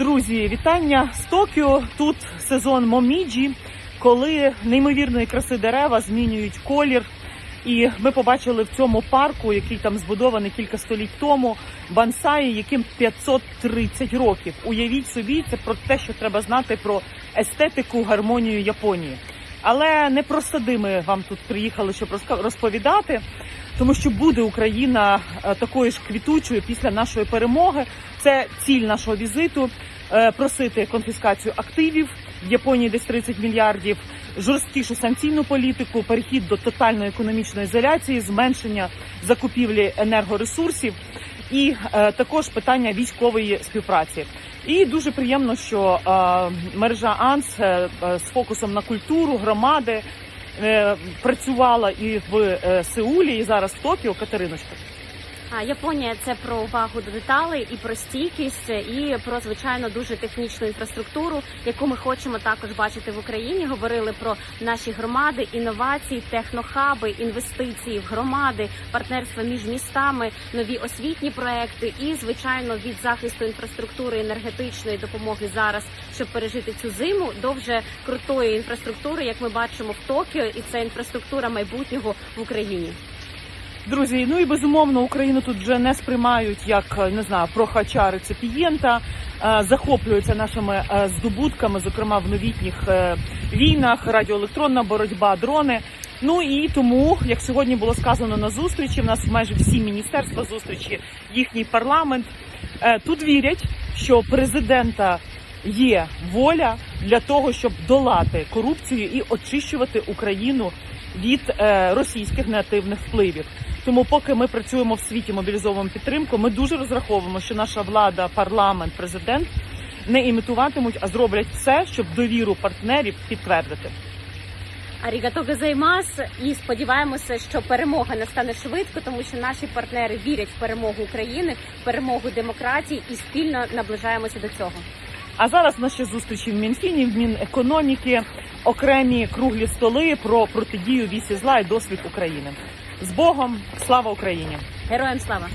Друзі, вітання з Токіо. Тут сезон Моміджі, коли неймовірної краси дерева змінюють колір. І ми побачили в цьому парку, який там збудований кілька століть тому, бансаї, яким 530 років. Уявіть собі, це про те, що треба знати про естетику, гармонію Японії. Але не про сади ми вам тут приїхали, щоб розповідати, тому що буде Україна е, такою ж квітучою після нашої перемоги. Це ціль нашого візиту е, просити конфіскацію активів в Японії десь 30 мільярдів, жорсткішу санкційну політику, перехід до тотальної економічної ізоляції, зменшення закупівлі енергоресурсів і е, також питання військової співпраці. І дуже приємно, що е, мережа АНС е, е, з фокусом на культуру громади працювала і в е, Сеулі, і зараз в Токіо. Катериночка. Японія це про увагу до деталей і про стійкість, і про звичайно дуже технічну інфраструктуру, яку ми хочемо також бачити в Україні. Говорили про наші громади, інновації, технохаби, інвестиції в громади, партнерства між містами, нові освітні проекти і звичайно від захисту інфраструктури енергетичної допомоги зараз, щоб пережити цю зиму, до вже крутої інфраструктури, як ми бачимо в Токіо, і це інфраструктура майбутнього в Україні. Друзі, ну і безумовно Україну тут вже не сприймають як е, не знаю прохача реципієнта, е, захоплюються нашими е, здобутками, зокрема в новітніх війнах, радіоелектронна боротьба, дрони. Ну і тому, як сьогодні було сказано на зустрічі, в нас майже всі міністерства зустрічі, їхній парламент тут вірять, що президента є воля для того, щоб долати корупцію і очищувати Україну від російських негативних впливів. Тому, поки ми працюємо в світі, мобілізовуємо підтримку, ми дуже розраховуємо, що наша влада, парламент, президент не імітуватимуть, а зроблять все, щоб довіру партнерів підтвердити. Арігато газаймас і сподіваємося, що перемога настане швидко, тому що наші партнери вірять в перемогу України, в перемогу демократії і спільно наближаємося до цього. А зараз наші зустрічі в Мінфіні, в Мінекономіки, окремі круглі столи про протидію вісі зла і досвід України. З Богом, слава Україні! Героям слава!